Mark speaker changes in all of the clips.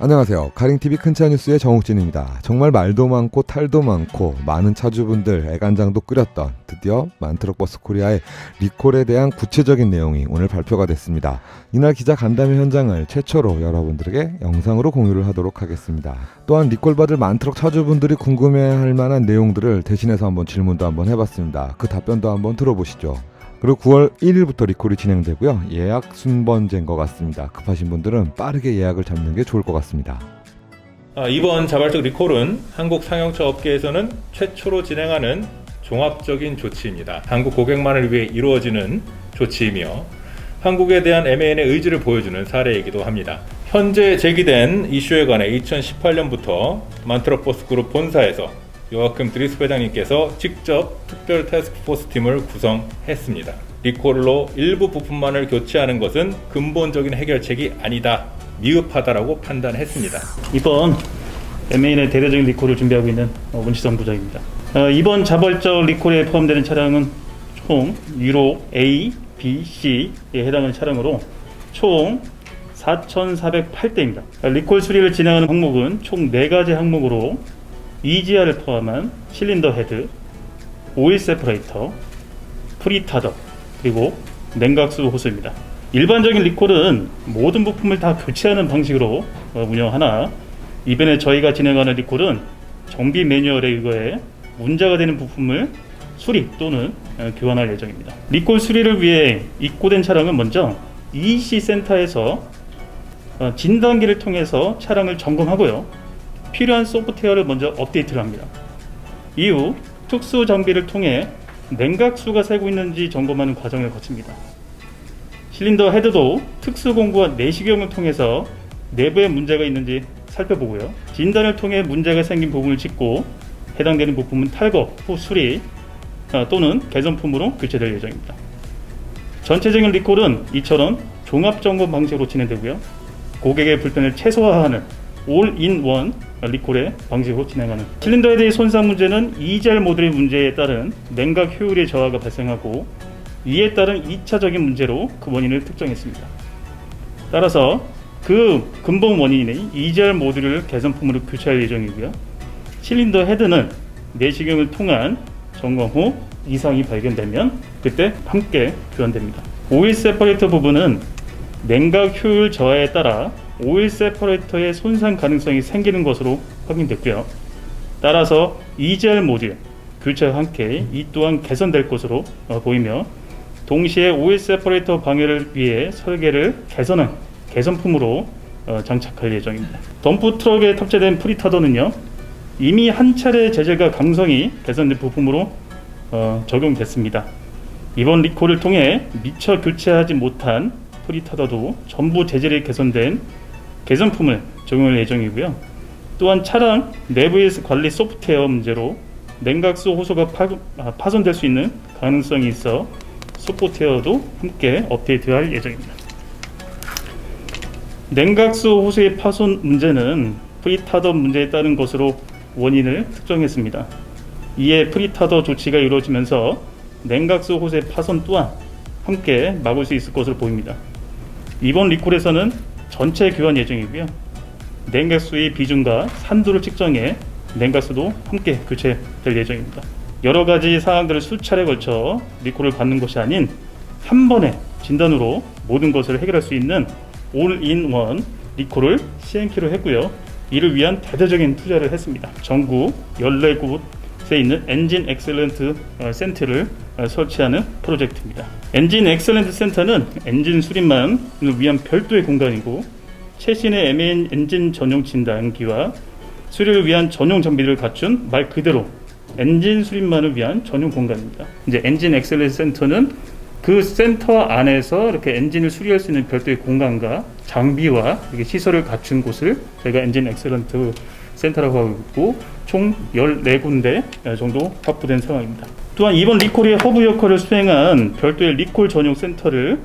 Speaker 1: 안녕하세요. 카링TV 큰차 뉴스의 정욱진입니다. 정말 말도 많고 탈도 많고 많은 차주분들 애간장도 끓였던 드디어 만트럭버스 코리아의 리콜에 대한 구체적인 내용이 오늘 발표가 됐습니다. 이날 기자 간담회 현장을 최초로 여러분들에게 영상으로 공유를 하도록 하겠습니다. 또한 리콜 받을 만트럭 차주분들이 궁금해할 만한 내용들을 대신해서 한번 질문도 한번 해봤습니다. 그 답변도 한번 들어보시죠. 그리고 9월 1일부터 리콜이 진행되고요. 예약 순번제인 것 같습니다. 급하신 분들은 빠르게 예약을 잡는 게 좋을 것 같습니다.
Speaker 2: 아, 이번 자발적 리콜은 한국 상용차 업계에서는 최초로 진행하는 종합적인 조치입니다. 한국 고객만을 위해 이루어지는 조치이며 한국에 대한 MAN의 의지를 보여주는 사례이기도 합니다. 현재 제기된 이슈에 관해 2018년부터 만트럭버스 그룹 본사에서 요아금 드리스 회장님께서 직접 특별 태스크포스 팀을 구성했습니다. 리콜로 일부 부품만을 교체하는 것은 근본적인 해결책이 아니다. 미흡하다라고 판단했습니다.
Speaker 3: 이번 MAN의 대대적인 리콜을 준비하고 있는 어, 문치성 부장입니다. 어, 이번 자발적 리콜에 포함되는 차량은 총 유로 A, B, C에 해당하는 차량으로 총 4,408대입니다. 리콜 수리를 진행하는 항목은 총 4가지 항목으로 EGR을 포함한 실린더 헤드, 오일 세퍼레이터, 프리타더, 그리고 냉각수 호스입니다. 일반적인 리콜은 모든 부품을 다 교체하는 방식으로 어, 운영하나 이번에 저희가 진행하는 리콜은 정비 매뉴얼에 의거해 문제가 되는 부품을 수리 또는 어, 교환할 예정입니다. 리콜 수리를 위해 입고된 차량은 먼저 EC 센터에서 어, 진단기를 통해서 차량을 점검하고요. 필요한 소프트웨어를 먼저 업데이트를 합니다. 이후 특수 장비를 통해 냉각수가 새고 있는지 점검하는 과정을 거칩니다. 실린더 헤드도 특수 공구와 내시경을 통해서 내부에 문제가 있는지 살펴보고요. 진단을 통해 문제가 생긴 부분을 짚고 해당되는 부품은 탈거 후 수리 아, 또는 개선품으로 교체될 예정입니다. 전체적인 리콜은 이처럼 종합 점검 방식으로 진행되고요. 고객의 불편을 최소화하는 올인원 리콜의 방식으로 진행하는 실린더 헤드의 손상 문제는 이젤 모듈의 문제에 따른 냉각 효율의 저하가 발생하고 이에 따른 2차적인 문제로 그 원인을 특정했습니다. 따라서 그 근본 원인인 이젤 모듈을 개선품으로 교체할 예정이고요. 실린더 헤드는 내시경을 통한 점검 후 이상이 발견되면 그때 함께 교환됩니다. 오일 세퍼레이터 부분은 냉각 효율 저하에 따라 오일 세퍼레이터의 손상 가능성이 생기는 것으로 확인됐고요. 따라서 EGR 모듈 교체와 함께 이 또한 개선될 것으로 어, 보이며 동시에 오일 세퍼레이터 방해를 위해 설계를 개선한 개선품으로 어, 장착할 예정입니다. 덤프 트럭에 탑재된 프리타더는요 이미 한 차례 제재가 강성이 개선된 부품으로 어, 적용됐습니다. 이번 리콜을 통해 미처 교체하지 못한 프리타더도 전부 재질이 개선된 개선품을 적용할 예정이고요. 또한 차량 내부에서 관리 소프트웨어 문제로 냉각수 호소가 파, 아, 파손될 수 있는 가능성이 있어 소프트웨어도 함께 업데이트할 예정입니다. 냉각수 호수의 파손 문제는 프리타더 문제에 따른 것으로 원인을 특정했습니다. 이에 프리타더 조치가 이루어지면서 냉각수 호수의 파손 또한 함께 막을 수 있을 것으로 보입니다. 이번 리콜에서는 전체 교환 예정이고요. 냉각수의 비중과 산도를 측정해 냉각수도 함께 교체될 예정입니다. 여러 가지 사항들을 수차례 걸쳐 리콜을 받는 것이 아닌 한 번에 진단으로 모든 것을 해결할 수 있는 올인원 리콜을 시행키로 했고요. 이를 위한 대대적인 투자를 했습니다. 전국 14곳 에 있는 엔진 엑셀런트 어, 센터를 어, 설치하는 프로젝트입니다. 엔진 엑셀런트 센터는 엔진 수리만을 위한 별도의 공간이고 최신의 MAN 엔진 전용 진단기와 수리를 위한 전용 장비를 갖춘 말 그대로 엔진 수리만을 위한 전용 공간입니다. 이제 엔진 엑셀런트 센터는 그 센터 안에서 이렇게 엔진을 수리할 수 있는 별도의 공간과 장비와 이렇게 시설을 갖춘 곳을 저희가 엔진 엑셀런트 센터라고 하고 있고 총 14군데 정도 확보된 상황입니다. 또한 이번 리콜의 허브 역할을 수행한 별도의 리콜 전용 센터를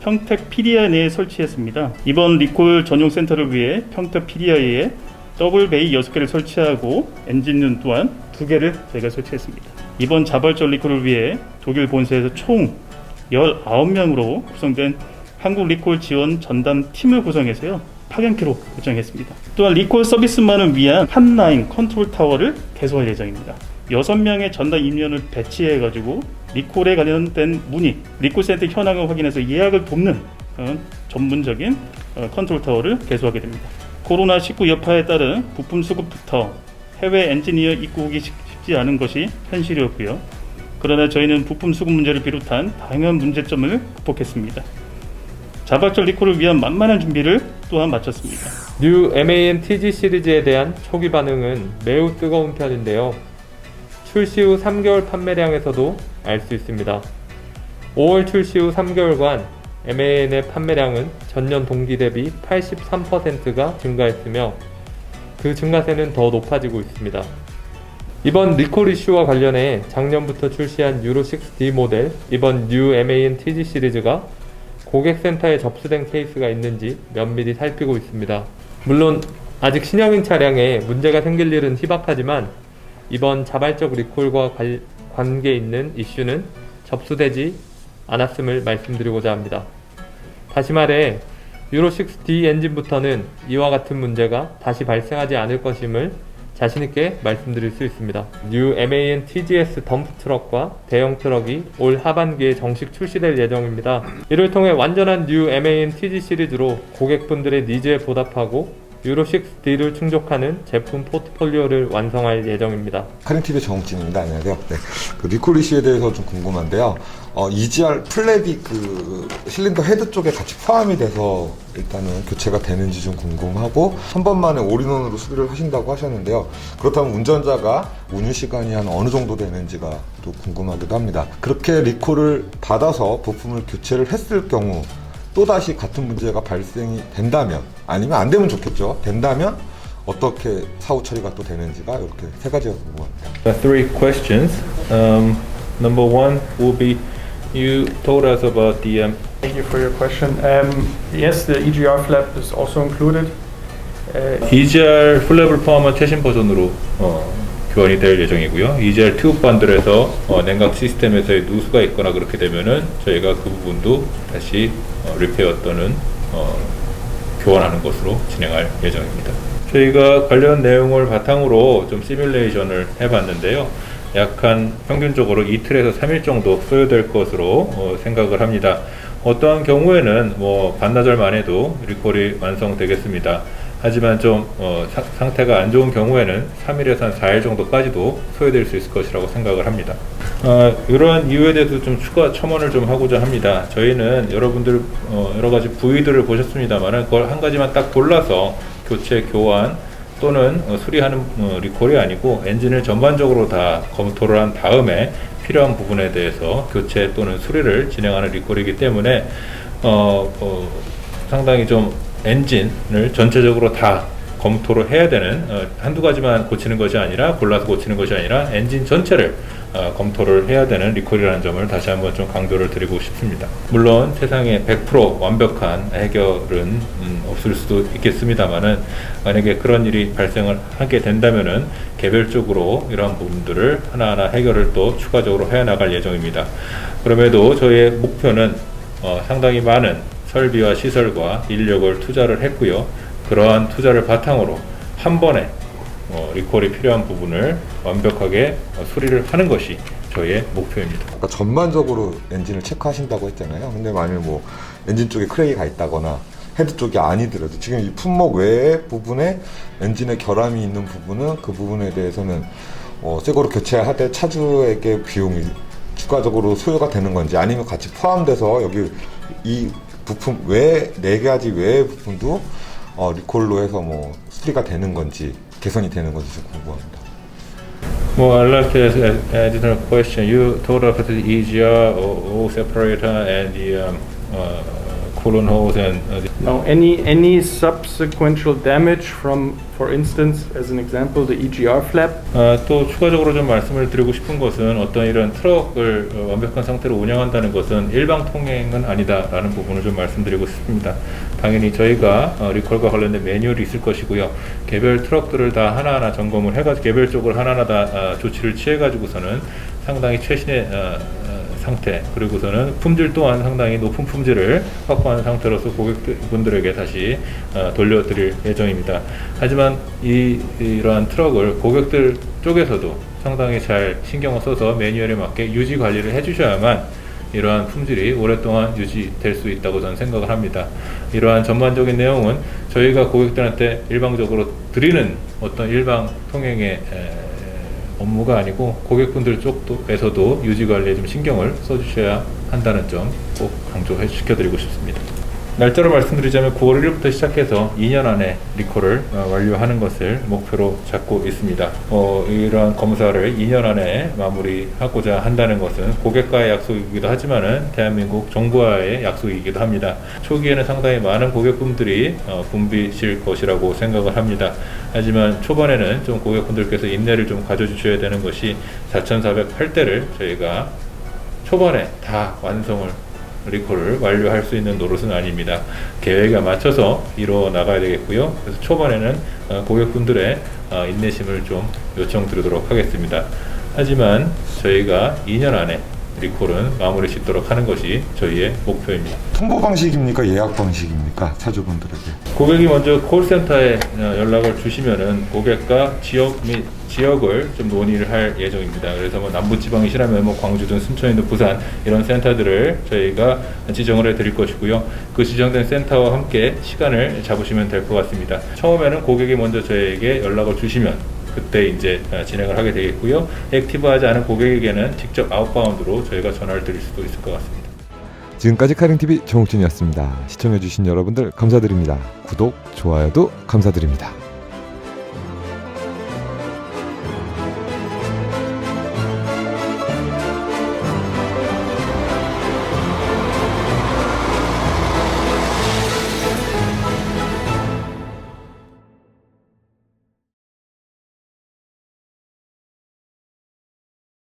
Speaker 3: 평택 PDI 내에 설치했습니다. 이번 리콜 전용 센터를 위해 평택 PDI에 더블 베이 6개를 설치하고 엔진룸 또한 2개를 저희가 설치했습니다. 이번 자발적 리콜을 위해 독일 본사에서 총 19명으로 구성된 한국 리콜 지원 전담 팀을 구성해서요. 파견키로 결정했습니다. 또한 리콜 서비스만을 위한 핫라인 컨트롤 타워를 개소할 예정입니다. 6명의 전담 인원을 배치해 가지고 리콜에 관련된 문의, 리콜 센터 현황을 확인해서 예약을 돕는 어, 전문적인 어, 컨트롤 타워를 개소하게 됩니다. 코로나19 여파에 따른 부품 수급부터 해외 엔지니어 입국이 쉽- 쉽지 않은 것이 현실이었고요. 그러나 저희는 부품 수급 문제를 비롯한 다양한 문제점을 극복했습니다. 자발적 리콜을 위한 만만한 준비를 또한 마쳤습니다.
Speaker 4: 뉴 MAN TG 시리즈에 대한 초기 반응은 매우 뜨거운 편인데요. 출시 후 3개월 판매량에서도 알 수 있습니다. 5월 출시 후 3개월간 MAN의 판매량은 전년 동기 대비 83%가 증가했으며 그 증가세는 더 높아지고 있습니다. 이번 리콜 이슈와 관련해 작년부터 출시한 유로 6D 모델, 이번 뉴 MAN TG 시리즈가 고객센터에 접수된 케이스가 있는지 면밀히 살피고 있습니다. 물론 아직 신형인 차량에 문제가 생길 일은 희박하지만 이번 자발적 리콜과 관, 관계 있는 이슈는 접수되지 않았음을 말씀드리고자 합니다. 다시 말해 유로 6D 엔진부터는 이와 같은 문제가 다시 발생하지 않을 것임을 자신있게 말씀드릴 수 있습니다. 뉴 MAN TGS 덤프 트럭과 대형 트럭이 올 하반기에 정식 출시될 예정입니다. 이를 통해 완전한 뉴 MAN TG 시리즈로 고객분들의 니즈에 보답하고 유로 6D를 충족하는 제품 포트폴리오를 완성할 예정입니다.
Speaker 1: 카린TV 정욱진입니다. 안녕하세요. 네. 그 리콜 이슈에 대해서 좀 궁금한데요. 어, EGR 플랩이 그 실린더 헤드 쪽에 같이 포함이 돼서 일단은 교체가 되는지 좀 궁금하고 한 번만에 올인원으로 수리를 하신다고 하셨는데요. 그렇다면 운전자가 운유 시간이 한 어느 정도 되는지가 또 궁금하기도 합니다. 그렇게 리콜을 받아서 부품을 교체를 했을 경우 또다시 같은 문제가 발생이 된다면 아니면 안 되면 좋겠죠. 된다면 어떻게 사후 처리가 또 되는지가 이렇게 세 가지가 궁금합니다.
Speaker 2: Three questions. Um, number one will be you told us about the um,
Speaker 5: Thank you for your question. Um, Yes, the EGR flap is also included. Uh,
Speaker 2: EGR 플랩을 포함한 최신 버전으로 어, 교환이 될 예정이고요. EGR 튜브 반들에서 어, 냉각 시스템에서의 누수가 있거나 그렇게 되면은 저희가 그 부분도 다시 어, 리페어 또는 어, 교환하는 것으로 진행할 예정입니다. 저희가 관련 내용을 바탕으로 좀 시뮬레이션을 해봤는데요. 약 한 평균적으로 이틀에서 3일 정도 소요될 것으로 어, 생각을 합니다. 어떠한 경우에는 뭐 반나절 만에도 리콜이 완성되겠습니다. 하지만 좀 어, 사- 상태가 안 좋은 경우에는 3일에서 한 4일 정도까지도 소요될 수 있을 것이라고 생각을 합니다. 어, 이러한 이유에 대해서 좀 추가 첨언을 좀 하고자 합니다. 저희는 여러분들 어, 여러 가지 부위들을 보셨습니다만 그걸 한 가지만 딱 골라서 교체, 교환 또는 어, 수리하는 어, 리콜이 아니고 엔진을 전반적으로 다 검토를 한 다음에 필요한 부분에 대해서 교체 또는 수리를 진행하는 리콜이기 때문에 어, 어, 상당히 좀 엔진을 전체적으로 다 검토를 해야 되는 어, 한두 가지만 고치는 것이 아니라 골라서 고치는 것이 아니라 엔진 전체를 어, 검토를 해야 되는 리콜이라는 점을 다시 한번 좀 강조를 드리고 싶습니다. 물론 세상에 100% 완벽한 해결은 음, 없을 수도 있겠습니다만은 만약에 그런 일이 발생을 하게 된다면은 개별적으로 이러한 부분들을 하나하나 해결을 또 추가적으로 해 나갈 예정입니다. 그럼에도 저희의 목표는 어, 상당히 많은 설비와 시설과 인력을 투자를 했고요. 그러한 투자를 바탕으로 한 번에 어, 리콜이 필요한 부분을 완벽하게 어, 수리를 하는 것이 저희의 목표입니다.
Speaker 1: 아까 전반적으로 엔진을 체크하신다고 했잖아요. 근데 만일 뭐 엔진 쪽에 크랙이 가 있다거나 헤드 쪽이 아니더라도 지금 이 품목 외의 부분에 엔진에 결함이 있는 부분은 그 부분에 대해서는 어, 새 거로 교체하되 차주에게 비용이 추가적으로 소요가 되는 건지 아니면 같이 포함돼서 여기 이 부품 외 네 가지 외의 부품도 어, 리콜로 해서 뭐 수리가 되는 건지 개선이 되는 건지 좀 궁금합니다.
Speaker 2: Well, I'd like to ask an additional question. You told us the EGR, O, separator, and the um, uh, coolant hose, and uh, the
Speaker 5: Now, any, any subsequential damage from, for instance, as an example, the EGR flap,
Speaker 2: 아, 또 추가적으로 좀 말씀을 드리고 싶은 것은 어떤 이런 트럭을 어, 완벽한 상태로 운영한다는 것은 일방 통행은 아니다라는 부분을 좀 말씀드리고 싶습니다. 당연히 저희가 어, 리콜과 관련된 매뉴얼이 있을 것이고요. 개별 트럭들을 다 하나하나 점검을 해가지고 개별적으로 하나하나 다 아, 조치를 취해가지고서는 상당히 최신의 어, 어, 상태 그리고서는 품질 또한 상당히 높은 품질을 확보한 상태로서 고객분들에게 다시 어, 돌려드릴 예정입니다. 하지만 이 이러한 트럭을 고객들 쪽에서도 상당히 잘 신경을 써서 매뉴얼에 맞게 유지 관리를 해주셔야만 이러한 품질이 오랫동안 유지될 수 있다고 저는 생각을 합니다. 이러한 전반적인 내용은 저희가 고객들한테 일방적으로 드리는 어떤 일방 통행의 에, 업무가 아니고 고객분들 쪽에서도 유지 관리에 좀 신경을 써주셔야 한다는 점 꼭 강조해 시켜드리고 싶습니다. 날짜로 말씀드리자면 9월 1일부터 시작해서 2년 안에 리콜을 어, 완료하는 것을 목표로 잡고 있습니다. 어, 이러한 검사를 2년 안에 마무리하고자 한다는 것은 고객과의 약속이기도 하지만은 대한민국 정부와의 약속이기도 합니다. 초기에는 상당히 많은 고객분들이 어, 붐비실 것이라고 생각을 합니다. 하지만 초반에는 좀 고객분들께서 인내를 좀 가져주셔야 되는 것이 4,408대를 저희가 초반에 다 완성을 리콜을 완료할 수 있는 노릇은 아닙니다. 계획에 맞춰서 이루어 나가야 되겠고요. 그래서 초반에는 어, 고객분들의 어, 인내심을 좀 요청드리도록 하겠습니다. 하지만 저희가 2년 안에 리콜은 마무리 짓도록 하는 것이 저희의 목표입니다.
Speaker 1: 통보 방식입니까? 예약 방식입니까? 차주분들에게.
Speaker 2: 고객이 먼저 콜센터에 어, 연락을 주시면은 고객과 지역 및 지역을 좀 논의를 할 예정입니다. 그래서 뭐 남부지방이시라면 뭐 광주든 순천이든 부산 이런 센터들을 저희가 지정을 해드릴 것이고요. 그 지정된 센터와 함께 시간을 잡으시면 될 것 같습니다. 처음에는 고객이 먼저 저에게 연락을 주시면 그때 이제 어, 진행을 하게 되겠고요. 액티브하지 않은 고객에게는 직접 아웃바운드로 저희가 전화를 드릴 수도 있을 것 같습니다.
Speaker 1: 지금까지 카링TV 정욱진이었습니다. 시청해주신 여러분들 감사드립니다. 구독, 좋아요도 감사드립니다.